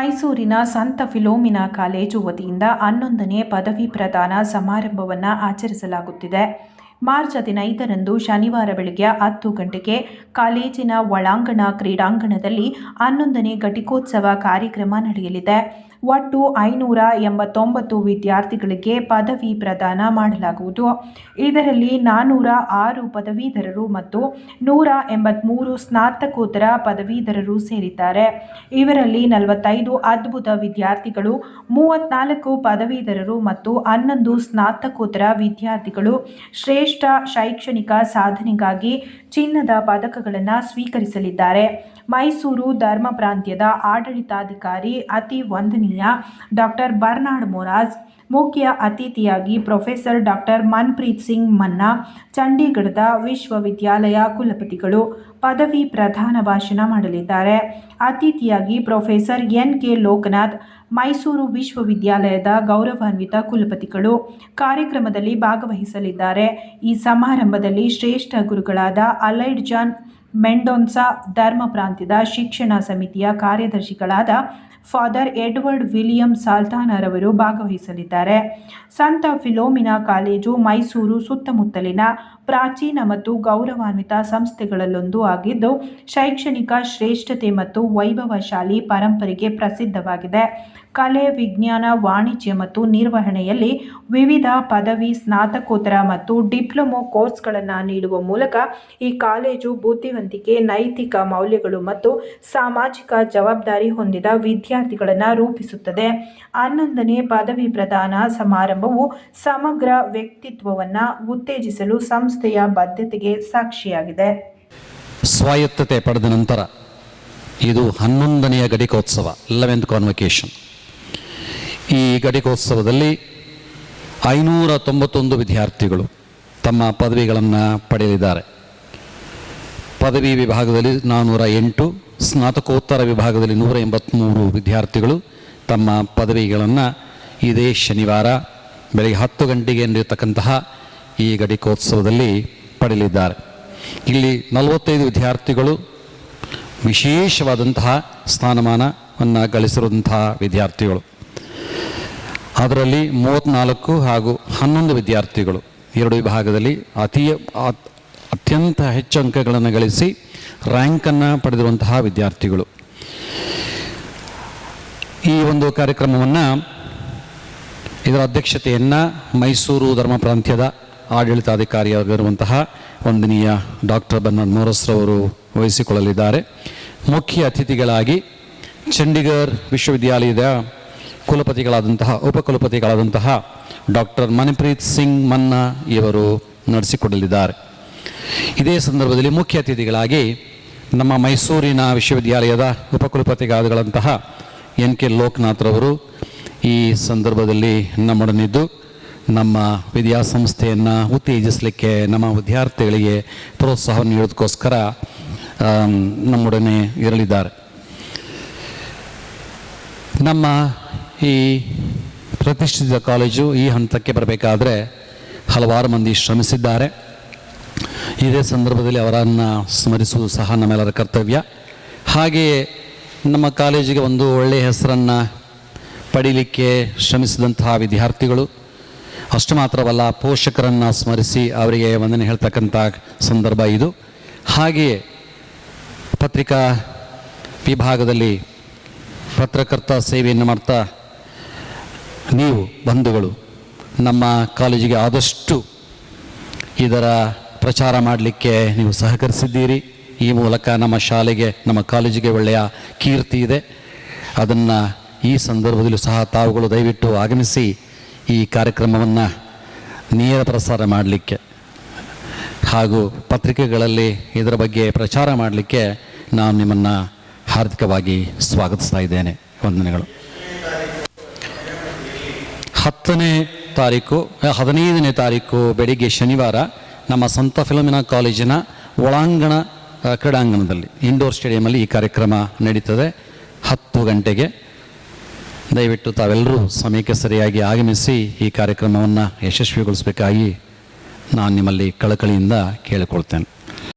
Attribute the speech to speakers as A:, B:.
A: ಮೈಸೂರಿನ ಸಂತ Philomena college ವತಿಯಿಂದ ಹನ್ನೊಂದನೇ ಪದವಿ ಪ್ರದಾನ ಸಮಾರಂಭವನ್ನು ಆಚರಿಸಲಾಗುತ್ತಿದೆ. ಮಾರ್ಚ್ ಹದಿನೈದರಂದು ಶನಿವಾರ ಬೆಳಗ್ಗೆ ಹತ್ತು ಗಂಟೆಗೆ ಕಾಲೇಜಿನ ಒಳಾಂಗಣ ಕ್ರೀಡಾಂಗಣದಲ್ಲಿ ಹನ್ನೊಂದನೇ ಘಟಿಕೋತ್ಸವ ಕಾರ್ಯಕ್ರಮ ನಡೆಯಲಿದೆ. ಒಟ್ಟು ಐನೂರ ಎಂಬತ್ತೊಂಬತ್ತು ವಿದ್ಯಾರ್ಥಿಗಳಿಗೆ ಪದವಿ ಪ್ರದಾನ ಮಾಡಲಾಗುವುದು. ಇದರಲ್ಲಿ ನಾನ್ನೂರ ಆರು ಪದವೀಧರರು ಮತ್ತು ನೂರ ಎಂಬತ್ತ್ಮೂರು ಸ್ನಾತಕೋತ್ತರ ಪದವೀಧರರು ಸೇರಿದ್ದಾರೆ. ಇವರಲ್ಲಿ ನಲವತ್ತೈದು ಅದ್ಭುತ ವಿದ್ಯಾರ್ಥಿಗಳು, ಮೂವತ್ನಾಲ್ಕು ಪದವೀಧರರು ಮತ್ತು ಹನ್ನೊಂದು ಸ್ನಾತಕೋತ್ತರ ವಿದ್ಯಾರ್ಥಿಗಳು ಶ್ರೇಷ್ಠ ಶೈಕ್ಷಣಿಕ ಸಾಧನೆಗಾಗಿ ಚಿನ್ನದ ಪದಕಗಳನ್ನು ಸ್ವೀಕರಿಸಲಿದ್ದಾರೆ. ಮೈಸೂರು ಧರ್ಮ ಪ್ರಾಂತ್ಯದ ಆಡಳಿತಾಧಿಕಾರಿ ಅತಿ ವಂದನೀಯ ಡಾಕ್ಟರ್ ಬರ್ನಾಡ್ ಮೊರಾಜ್, ಮುಖ್ಯ ಅತಿಥಿಯಾಗಿ ಪ್ರೊಫೆಸರ್ ಡಾಕ್ಟರ್ ಮನ್ಪ್ರೀತ್ ಸಿಂಗ್ ಮನ್ನಾ, ಚಂಡೀಗಢದ ವಿಶ್ವವಿದ್ಯಾಲಯ ಕುಲಪತಿಗಳು ಪದವಿ ಪ್ರಧಾನ ಭಾಷಣ ಮಾಡಲಿದ್ದಾರೆ. ಅತಿಥಿಯಾಗಿ professor N K Loknath, Mysuru ವಿಶ್ವವಿದ್ಯಾಲಯದ ಗೌರವಾನ್ವಿತ ಕುಲಪತಿಗಳು ಕಾರ್ಯಕ್ರಮದಲ್ಲಿ ಭಾಗವಹಿಸಲಿದ್ದಾರೆ. ಈ ಸಮಾರಂಭದಲ್ಲಿ ಶ್ರೇಷ್ಠ ಗುರುಗಳಾದ ಅಲೈಡ್ ಜಾನ್ ಮೆಂಡೋನ್ಸಾ ಧರ್ಮ ಪ್ರಾಂತ್ಯದ ಶಿಕ್ಷಣ ಸಮಿತಿಯ ಕಾರ್ಯದರ್ಶಿಗಳಾದ ಫಾದರ್ ಎಡ್ವರ್ಡ್ ವಿಲಿಯಂ ಸಾಲ್ತಾನರವರು ಭಾಗವಹಿಸಲಿದ್ದಾರೆ. ಸಂತ ಫಿಲೋಮಿನಾ ಕಾಲೇಜು ಮೈಸೂರು ಸುತ್ತಮುತ್ತಲಿನ ಪ್ರಾಚೀನ ಮತ್ತು ಗೌರವಾನ್ವಿತ ಸಂಸ್ಥೆಗಳಲ್ಲೊಂದು ಆಗಿದ್ದು, ಶೈಕ್ಷಣಿಕ ಶ್ರೇಷ್ಠತೆ ಮತ್ತು ವೈಭವಶಾಲಿ ಪರಂಪರೆಗೆ ಪ್ರಸಿದ್ಧವಾಗಿದೆ. ಕಲೆ, ವಿಜ್ಞಾನ, ವಾಣಿಜ್ಯ ಮತ್ತು ನಿರ್ವಹಣೆಯಲ್ಲಿ ವಿವಿಧ ಪದವಿ, ಸ್ನಾತಕೋತ್ತರ ಮತ್ತು ಡಿಪ್ಲೊಮೊ ಕೋರ್ಸ್ಗಳನ್ನು ನೀಡುವ ಮೂಲಕ ಈ ಕಾಲೇಜು ಬುದ್ಧಿವಂತಿಕೆ, ನೈತಿಕ ಮೌಲ್ಯಗಳು ಮತ್ತು ಸಾಮಾಜಿಕ ಜವಾಬ್ದಾರಿ ಹೊಂದಿದ ವಿದ್ಯಾರ್ಥಿಗಳನ್ನು ರೂಪಿಸುತ್ತದೆ. ಹನ್ನೊಂದನೇ ಪದವಿ ಪ್ರದಾನ ಸಮಾರಂಭವು ಸಮಗ್ರ ವ್ಯಕ್ತಿತ್ವವನ್ನು ಉತ್ತೇಜಿಸಲು ಸಂಸ್ಥೆಯ ಬದ್ಧತೆಗೆ ಸಾಕ್ಷಿಯಾಗಿದೆ.
B: ಸ್ವಾಯತ್ತತೆ ಪಡೆದ ನಂತರ ಇದು ಹನ್ನೊಂದನೆಯ ಗಡಿಕೋತ್ಸವ ಲೆವೆಂತ್ ಕಾನ್ವಕೇಶನ್ ಈ ಘಟಿಕೋತ್ಸವದಲ್ಲಿ ಐನೂರ ತೊಂಬತ್ತೊಂದು ವಿದ್ಯಾರ್ಥಿಗಳು ತಮ್ಮ ಪದವಿಗಳನ್ನು ಪಡೆಯಲಿದ್ದಾರೆ. ಪದವಿ ವಿಭಾಗದಲ್ಲಿ ನಾನ್ನೂರ ಎಂಟು, ಸ್ನಾತಕೋತ್ತರ ವಿಭಾಗದಲ್ಲಿ ನೂರ ಎಂಬತ್ತ್ಮೂರು ವಿದ್ಯಾರ್ಥಿಗಳು ತಮ್ಮ ಪದವಿಗಳನ್ನು ಇದೇ ಶನಿವಾರ ಬೆಳಗ್ಗೆ ಹತ್ತು ಗಂಟೆಗೆ ನಡೆಯತಕ್ಕಂತಹ ಈ ಘಟಿಕೋತ್ಸವದಲ್ಲಿ ಪಡೆಯಲಿದ್ದಾರೆ. ಇಲ್ಲಿ ನಲವತ್ತೈದು ವಿದ್ಯಾರ್ಥಿಗಳು ವಿಶೇಷವಾದಂತಹ ಸ್ಥಾನಮಾನವನ್ನು ಗಳಿಸಿರುವಂತಹ ವಿದ್ಯಾರ್ಥಿಗಳು. ಅದರಲ್ಲಿ ಮೂವತ್ತ್ನಾಲ್ಕು ಹಾಗೂ ಹನ್ನೊಂದು ವಿದ್ಯಾರ್ಥಿಗಳು. ಎರಡು ವಿಭಾಗದಲ್ಲಿ ಅತಿಯ ಅತ್ಯಂತ ಹೆಚ್ಚು ಅಂಕಗಳನ್ನು ಗಳಿಸಿ ರ್ಯಾಂಕನ್ನು ಪಡೆದಿರುವಂತಹ ವಿದ್ಯಾರ್ಥಿಗಳು. ಈ ಒಂದು ಕಾರ್ಯಕ್ರಮವನ್ನು ಇದರ ಅಧ್ಯಕ್ಷತೆಯನ್ನು ಮೈಸೂರು ಧರ್ಮ ಪ್ರಾಂತ್ಯದ ಆಡಳಿತಾಧಿಕಾರಿಯಾಗಿರುವಂತಹ ವಂದನೀಯ ಡಾಕ್ಟರ್ ಬನ್ನಡ್ ಮೋರಸ್ರವರು ವಹಿಸಿಕೊಳ್ಳಲಿದ್ದಾರೆ. ಮುಖ್ಯ ಅತಿಥಿಗಳಾಗಿ ಚಂಡೀಗಢ ವಿಶ್ವವಿದ್ಯಾಲಯದ ಕುಲಪತಿಗಳಾದಂತಹ, ಉಪಕುಲಪತಿಗಳಾದಂತಹ ಡಾಕ್ಟರ್ ಮನ್ಪ್ರೀತ್ ಸಿಂಗ್ ಮನ್ನಾ ಇವರು ನಡೆಸಿಕೊಡಲಿದ್ದಾರೆ. ಇದೇ ಸಂದರ್ಭದಲ್ಲಿ ಮುಖ್ಯ ಅತಿಥಿಗಳಾಗಿ ನಮ್ಮ ಮೈಸೂರಿನ ವಿಶ್ವವಿದ್ಯಾಲಯದ ಉಪಕುಲಪತಿಗಳಾದಂತಹ ಎನ್ ಕೆ ಲೋಕನಾಥ್ರವರು ಈ ಸಂದರ್ಭದಲ್ಲಿ ನಮ್ಮೊಡನಿದ್ದು. ನಮ್ಮ ವಿದ್ಯಾಸಂಸ್ಥೆಯನ್ನು ಉತ್ತೇಜಿಸಲಿಕ್ಕೆ ನಮ್ಮ ವಿದ್ಯಾರ್ಥಿಗಳಿಗೆ ಪ್ರೋತ್ಸಾಹ ನೀಡೋದಕ್ಕೋಸ್ಕರ ನಮ್ಮೊಡನೆ ಇರಲಿದ್ದಾರೆ. ನಮ್ಮ ಈ ಪ್ರತಿಷ್ಠಿತ ಕಾಲೇಜು ಈ ಹಂತಕ್ಕೆ ಬರಬೇಕಾದ್ರೆ ಹಲವಾರು ಮಂದಿ ಶ್ರಮಿಸಿದ್ದಾರೆ. ಇದೇ ಸಂದರ್ಭದಲ್ಲಿ ಅವರನ್ನು ಸ್ಮರಿಸುವುದು ಸಹ ನಮ್ಮೆಲ್ಲರ ಕರ್ತವ್ಯ. ಹಾಗೆಯೇ ನಮ್ಮ ಕಾಲೇಜಿಗೆ ಒಂದು ಒಳ್ಳೆಯ ಹೆಸರನ್ನು ಪಡೀಲಿಕ್ಕೆ ಶ್ರಮಿಸಿದಂತಹ ವಿದ್ಯಾರ್ಥಿಗಳು. ಅಷ್ಟು ಮಾತ್ರವಲ್ಲ, ಪೋಷಕರನ್ನು ಸ್ಮರಿಸಿ ಅವರಿಗೆ ವಂದನೆ ಹೇಳ್ತಕ್ಕಂಥ ಸಂದರ್ಭ ಇದು. ಹಾಗೆಯೇ ಪತ್ರಿಕಾ ವಿಭಾಗದಲ್ಲಿ ಪತ್ರಕರ್ತ ಸೇವೆಯನ್ನು ಮಾಡ್ತಾ ನೀವು ಬಂಧುಗಳು, ನಮ್ಮ ಕಾಲೇಜಿಗೆ ಆದಷ್ಟು ಇದರ ಪ್ರಚಾರ ಮಾಡಲಿಕ್ಕೆ ನೀವು ಸಹಕರಿಸಿದ್ದೀರಿ. ಈ ಮೂಲಕ ನಮ್ಮ ಶಾಲೆಗೆ, ನಮ್ಮ ಕಾಲೇಜಿಗೆ ಒಳ್ಳೆಯ ಕೀರ್ತಿ ಇದೆ. ಅದನ್ನು ಈ ಸಂದರ್ಭದಲ್ಲೂ ಸಹ ತಾವುಗಳು ದಯವಿಟ್ಟು ಆಗಮಿಸಿ ಈ ಕಾರ್ಯಕ್ರಮವನ್ನು ನೇರ ಪ್ರಸಾರ ಮಾಡಲಿಕ್ಕೆ ಹಾಗೂ ಪತ್ರಿಕೆಗಳಲ್ಲಿ ಇದರ ಬಗ್ಗೆ ಪ್ರಚಾರ ಮಾಡಲಿಕ್ಕೆ ನಾನು ನಿಮ್ಮನ್ನು ಹಾರ್ದಿಕವಾಗಿ ಸ್ವಾಗತಿಸ್ತಾ ಇದ್ದೇನೆ. ವಂದನೆಗಳು. ಹತ್ತನೇ ತಾರೀಕು ಹದಿನೈದನೇ ತಾರೀಕು ಬೆಳಿಗ್ಗೆ ಶನಿವಾರ ನಮ್ಮ ಸಂತ ಫಿಲಮಿನಾ ಕಾಲೇಜಿನ ಒಳಾಂಗಣ ಕ್ರೀಡಾಂಗಣದಲ್ಲಿ ಇಂಡೋರ್ ಸ್ಟೇಡಿಯಮಲ್ಲಿ ಈ ಕಾರ್ಯಕ್ರಮ ನಡೀತದೆ. ಹತ್ತು ಗಂಟೆಗೆ. ದಯವಿಟ್ಟು ತಾವೆಲ್ಲರೂ ಸಮಯಕ್ಕೆ ಸರಿಯಾಗಿ ಆಗಮಿಸಿ ಈ ಕಾರ್ಯಕ್ರಮವನ್ನು ಯಶಸ್ವಿಗೊಳಿಸಬೇಕಾಗಿ ನಾನು ನಿಮ್ಮಲ್ಲಿ ಕಳಕಳಿಯಿಂದ ಕೇಳಿಕೊಳ್ತೇನೆ.